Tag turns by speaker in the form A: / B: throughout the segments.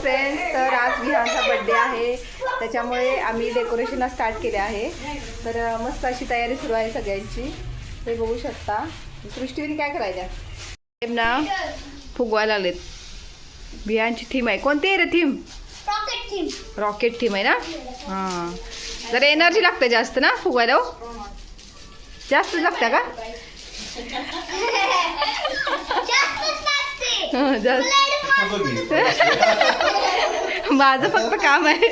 A: Friends तर आज विहानचा birthday आहे. त्याच्यामुळे आम्ही डेकोरेशनला स्टार्ट केले आहे. तर मस्त अशी तयारी सुरू आहे सगळ्यांची. ते बघू शकता. सृष्टीने काय करायचं? ना फुगवायला लागलेत. विहानची थीम आहे. कोणती आहे रे theme
B: rocket theme
A: rocket theme आहे ना? हां. जरा एनर्जी लागते जास्त ना फुगवायला हो. जास्त लागतं का? जास्त. माझं फक्त काम आहे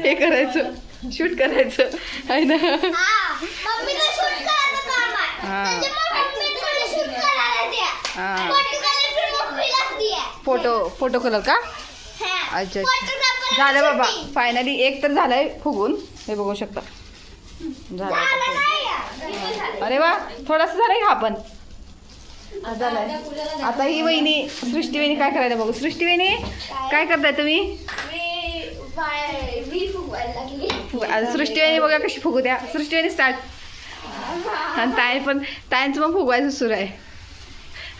A: हे करायचं शूट करायचं आहे ना
B: हा
A: हा. हा.
B: फोटो
A: फोटो कलर का
B: हा.
A: अच्छा
B: Photographer
A: झालं बाबा. फायनली एक तर झालंय फुगून हे बघू शकता झालं. अरे वा थोडंसं झालंय का आपण झालंय. आता ही वहिनी सृष्टी वहिनी काय करायला बघू? सृष्टी वहिनी काय करताय तुम्ही? सृष्टी वहिनी बघा कशी फुगू द्या सृष्टी वहिनी स्टार्ट आणि ताई पण ताईंचं पण फुगवायचं सुरू आहे.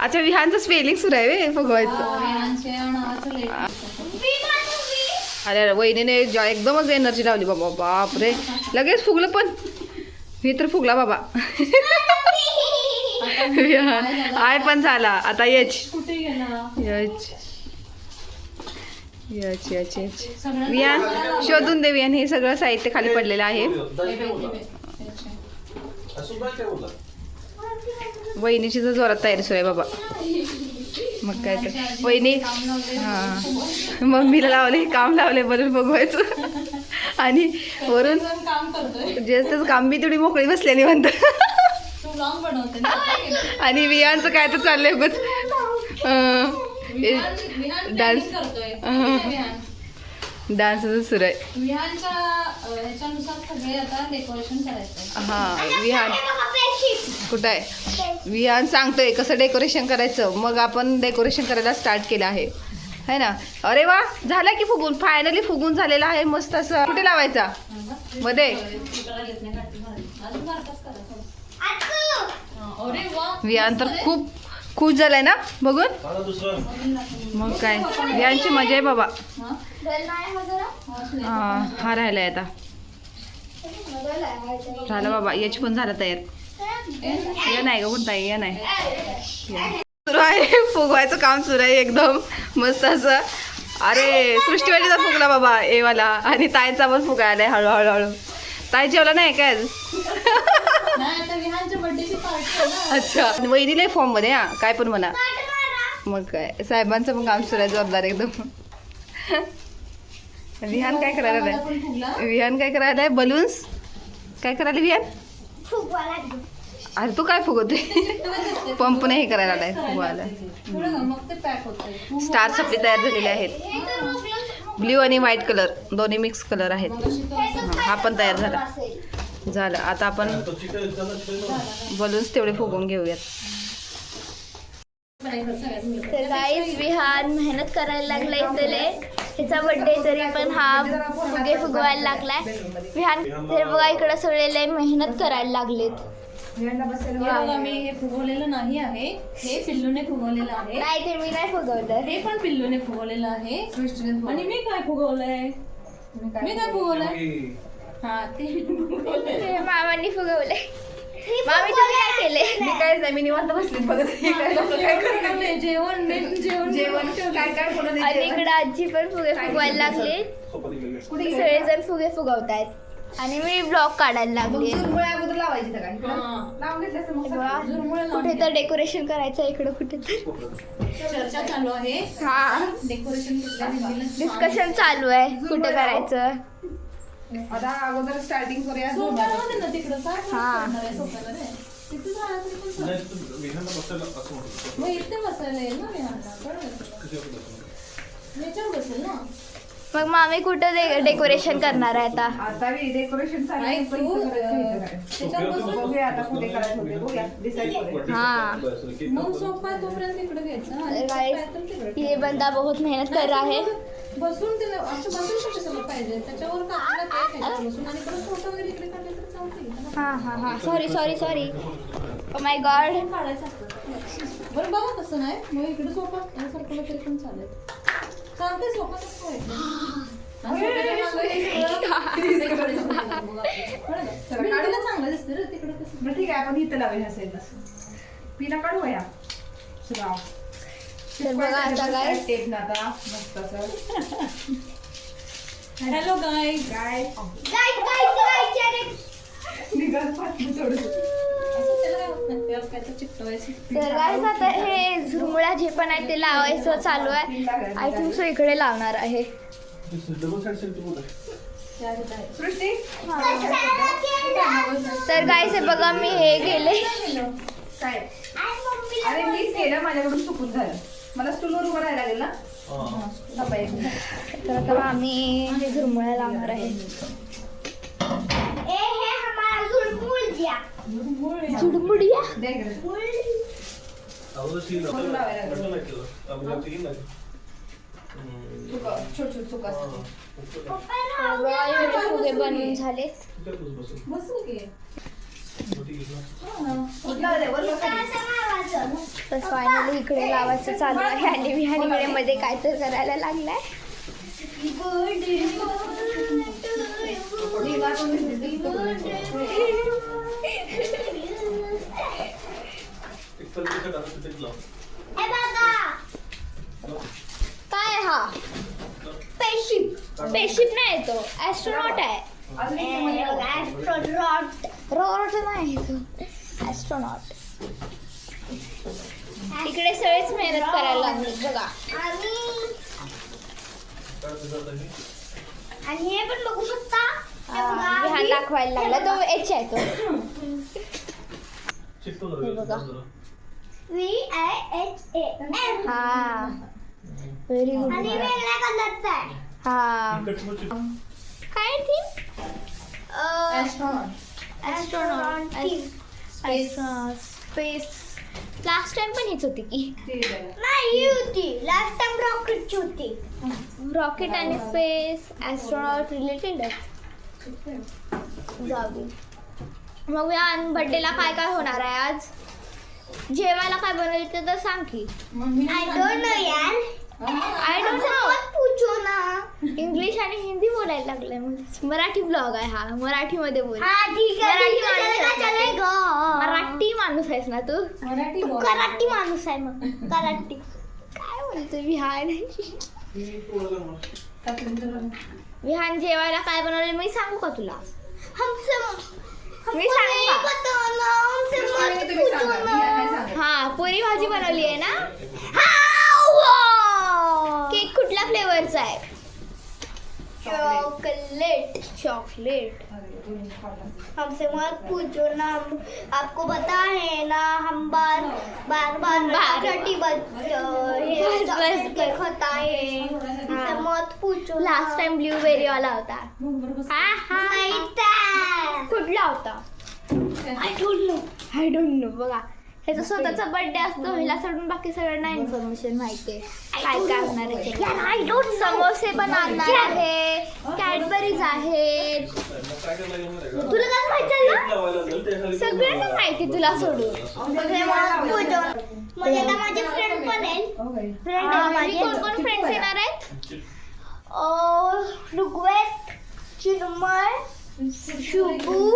A: अच्छा विहानचं स्पेलिंग सुरू आहे फुगवायचं.
B: मी
A: अरे अरे वहिनीने एकदमच एनर्जी लावली बाबा बापरे. लगेच फुगलं पण. मी तर फुगला बाबा. विहान आय पण झाला. आता यच.
C: कुठे गेला?
A: यच. यच यच यच. विहान शोधून दे विहान हे सगळं साहित्य खाली पडलेलं आहे. वहिनीची तर जोरात तयारी सुरू आहे बाबा. मग काय तर. वहिनी हां. मम्मीला लावले काम लावले बरोबर बघवायचं. आणि वरून
C: काम करतोय.
A: जे त्याचं काम बी तेवढी मोकळी बसलेली म्हणतं
C: तू लॉंग बनवते ना.
A: आणि वियांचं काय तर चाललंय
C: विहान
A: डान्स. डान्सचं सुरू आहे.
C: विहानच्या अं, ह्याच्यानुसार सगळे आता डेकोरेशन करायचं
A: हां विहान. कुठं आहे? विहान सांगतोय कसं डेकोरेशन करायचं? मग आपण डेकोरेशन करायला स्टार्ट केलं आहे. है ना? अरे वा झाला की फुगून. फायनली फुगून झालेला आहे मस्त असं. कुठे लावायचा? मध्ये. विहान तर खूप खुश झालाय ना? बघून? मग काय? विहानची मजा आहे बाबा.
C: हा?
B: बरं नाही हो जरा.
A: हा हा राहिलाय आता. झालं बाबा याची पण झालं तयार. या नाही कोणता? या नाही. सुरू आहे फुगवायचं काम सुरू आहे एकदम. मस्त असं. अरे सृष्टीवालीचा फुगला बाबा एवाला. आणि ताईचा पण फुगायला हळूहळू हळू ताई जेवला नाही काय
C: विहानच्या बर्थडेची पार्टी
A: अच्छा. वहिनीला फॉर्ममध्ये हा. काय पण म्हणा. मग काय? साहेबांचं पण काम सुरू आहे जोरदार एकदम. विहान काय करायला विहान काय करायला आहे बलून्स? काय करायला विहान. अरे तू काय फुगवते पंप नाही हे करायला आलाय फुगवायला स्टार्स आपले तयार झालेले आहेत. ब्ल्यू आणि व्हाईट कलर दोन्ही मिक्स कलर आहेत.
B: हे
A: पण तयार झाला. झालं. आता आपण बलून्स तेवढे फुगवून घेऊयात.
B: तर गाईज विहान मेहनत करायला लागलाय इथले. ह्याचा बर्थडे तरी पण हा फुगे फुगवायला लागलाय. विहान तर बघा इकडं सगळे मेहनत करायला लागलेत.
C: मी हे फुगवलेलं नाही आहे. हे पिल्लूने फुगवलेलं आहे.
B: नाही ते मी नाही फुगवलं.
C: हे पण पिल्लूने फुगवलेलं आहे. आणि मी काय फुगवलंय? मी काय फुगवलंय? हा ते
B: ते मामांनी फुगवले मामी तुम्ही काय केले
A: मी काय नाही मी निवांत बसली बघत काय लोकं काय करतात.
C: फुगवलंय. जेवण जेवण
A: जेवण काय काय
B: आणि
A: जेवण?
B: इकडे आजी पण फुगे फुगवायला लागले. सगळेजण फुगे फुगवतायत. आणि मी ब्लॉग काढायला लागले.
A: चुरमुळे अगोदर लावायची का काय?
C: हा.
A: लावून घेतलं असतं मग
B: बघा,
C: झुरमुळे लावून
B: कुठे तर डेकोरेशन करायचं इकडं कुठे तर.
C: चर्चा चालू आहे.
B: हा.
C: डेकोरेशन
B: डिस्कशन चालू आहे कुठे करायचं.
A: आता अगोदर स्टार्टिंग करूया.
C: सोफा राहू दे ना तिकडं? काय फरक
B: हा.
C: पडणार आहे सोफ्याला रे? तिथे झालं तरी पण चालेल. मग इथे बसायला येईल ना विहानला बरोबर याच्यावर बसेल ना?
B: मग मामी कुठं डेकोरेशन करणार आहे आता?
A: आता मी डेकोरेशन चालू आहे,
C: नाही,
A: पण
C: तू,
A: इथं करायचं, इथं
C: अं,
A: करायचं.
C: त्याच्यावर बसून
A: बघूया आता कुठे करायचं होते बघूया डिसाईड करूया.
B: हाँ.
C: मग सोफा आहे तोपर्यंत तिकडे घ्यायचा आणि
B: तर
C: सोफा
B: guys,
C: आहे तर तिकडे
B: ये बंदा बहुत मेहनत कर रहा है.
C: बसून तिला असं बसून शकते त्याला पाहिजे. त्याच्यावर कापला काय खायचं? बसून आणि परत फोटो वगैरे इकडे काढले तर चालतील
B: हा हा हा. Sorry sorry sorry my god
C: काढायचं असतं. बरं बघा तसं नाही. मग इकडे सोफा यासारखं तरी पण चालेल. चांगलं दिसतं रे तिकडे कसं
A: मग ठीक आहे आपण इथं लावूया असेल पिना काढू या सुराव
B: तर बघा आता काय
A: टेप ना आता? मस्त असं
C: हॅलो गाईज
A: काय
B: गाय गाय गाय
A: निघाल
C: काय काय तर
B: गाईज आता हे झुरमुळ्या जे पण आहे ते लावायचं चालू आहे. आय थिंक सो इकडे लावणार आहे. तर गाईज हे बघा मी हे गेले
A: काय? अरे मीच केलं माझ्याकडून चुकून झालं. मला स्टूलवर उभं राहायला लागेल ना.
B: तर आता आम्ही हे झुरमुळ्या लावणार आहे. झुडमुडिया बनवून झाले. तर फायनली इकडे लावायचं चालू आहे. आणि विहानीकडे मध्ये काय तर करायला लागलाय. काय हा? स्पेसशिप स्पेसशिप नाही तो. ऍस्ट्रोनॉट आहे
A: अजून एक मध्ये बघा.
B: रॉट नाही तो ऍस्ट्रोनॉट इकडे सगळेच मेहनत करायला लागले बघा.
D: आणि हे पण बघू शकता. हे
B: दाखवायला लागला. तो एच आहे तो.
D: V I H A M.
B: हा. व्हेरी गुड
D: आणि वेगळ्या कलरचा आहे.
B: हा. काय स्पेस लास्ट टाइम पण हीच होती की.
D: नाही होती. लास्ट टाइम रॉकेटची होती.
B: रॉकेट आणि स्पेस ऍस्ट्रोनॉट रिलेटेड जाऊ. मग या बर्थडेला काय काय होणार आहे आज? जेवायला काय बनवलं ते तर सांग की.
D: आय डोंट नो यार.
B: आय डोंट नो
D: मत पूछो ना.
B: इंग्लिश आणि हिंदी बोलायला लागलंय मला. मराठी ब्लॉग आहे हा. मराठीमध्ये बोल.
D: हा ठीक आहे
B: मराठी
D: ठीक आहे,
B: माणूस
D: चलेगा
B: आहे ना
D: चलेगा
B: मराठी माणूस आहेस ना तू.
C: मराठी
D: तू
C: बोल.
D: कराटी माणूस आहे मग. कराटी.
B: काय बोलतोय विहान? विहान जेवायला काय बनवलं मी सांगू का तुला?
D: हमसे
B: मी सांगू
D: नहीं
B: का?
D: पता ना. हमसे मत
A: तुम्ही सांगा.
B: हा पुरी भाजी बनवली आहे ना?
D: हाँ
B: फ्लेवरचा
D: चॉकलेट
B: चॉकलेट.
D: हमसे मत पूछो ना हम- आपको पता है ना हम बार बार बार
B: बार-
D: चटी. के खाता है हमसे मत पूछो.
B: लास्ट टाइम ब्ल्यूबेरी वाला होता. हा हा. कुठला होता I don't know I don't know बघा ह्याचा स्वतःचा बर्थडे असतो ह्याला सोडून बाकी सगळ्यांना इन्फॉर्मेशन माहिती आहे काय करणार आहे समोसे पण आणणार आहे. कॅडबरीज आहेत.
D: तुला काय माहिती ना?
B: सगळ्यांना माहिती तुला सोडून.
D: म्हणजे आता माझे फ्रेंड पण आहे
A: ओके.
D: फ्रेंड
B: आणि कोण
D: माझे
B: कोण फ्रेंड्स येणार आहेत?
D: अं, ऋग्वेद चिन्मय शुभू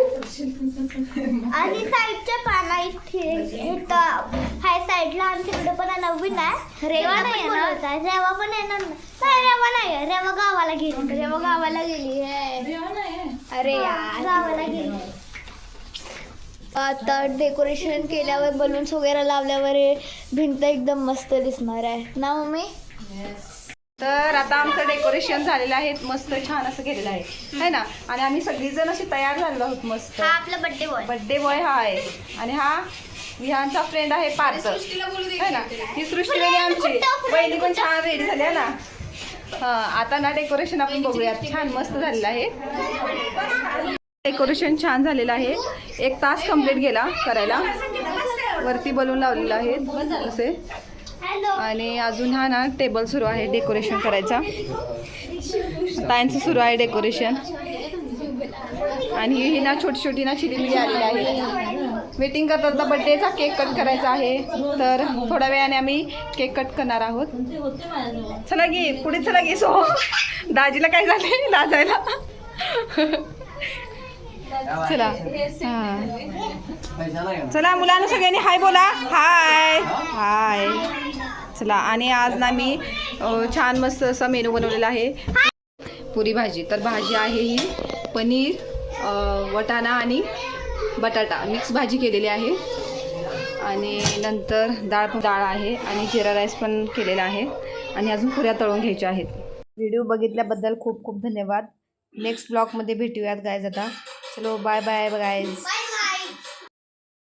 D: आणि साईडच्या पाना इथे हाय साईडला आणि तिकडे पण नवीन आहे.
B: रेवा नाही.
D: रेवा पण येणार नाही. रेवा नाही. रेवा गावाला गेली.
B: रेवा गावाला गेली आहे.
C: रेवा नाही
B: अरे यार
D: गावाला गेली.
B: आता डेकोरेशन केल्यावर बलून्स वगैरे लावल्यावर हे भिंत एकदम मस्त दिसणार आहे. ना मम्मी?
A: तर आता आमचं डेकोरेशन झालेलं आहे. मस्त छान असं केलेलं आहे. है ना? आणि आम्ही सगळीजण अशी तयार झालेलो आहोत मस्त.
D: हा आपला बर्थडे बॉय
A: बर्थडे बॉय हा आहे. आणि हा विहानचा फ्रेंड आहे पार्थ. है ना? ही सृष्टी वेणी आमची. बहिणी पण छान रेडी झाली आहे ना? हा आता ना डेकोरेशन आपण बघूयात. छान मस्त झालेलं आहे. डेकोरेशन छान झालेलं आहे. एक तास कंप्लीट गेला करायला. वरती बलून लावलेला आहे असे. आणि अजून हा ना टेबल सुरू आहे डेकोरेशन करायचा. ताईंचं सुरू आहे डेकोरेशन आणि ही ना छोटी छोटी ना चिली मिली आलेली आहे. वेटिंग करतात आता बड्डेचा केक कट करायचा आहे. तर थोड्या वेळाने आम्ही केक कट करणार आहोत. चला गे पुढे चला गे सो दाजीला काय झाले लाजायला. चला. चला मुलांना सगळ्यांनी हाय बोला. हाय. हाय. चला आणि आज ना मी छान मस्त असा मेनू बनवलेला आहे. पुरी भाजी. तर भाजी आहे ही पनीर वटाणा आणि बटाटा. मिक्स भाजी केलेली आहे. आणि नंतर डाळ डाळ आहे. आणि जिरा राईस पण केलेला आहे. आणि अजून पुऱ्या तळून घ्यायच्या आहेत. व्हिडिओ बघितल्याबद्दल खूप खूप धन्यवाद. नेक्स्ट ब्लॉगमध्ये भेटूयात गायज आता. चलो बाय बाय गायज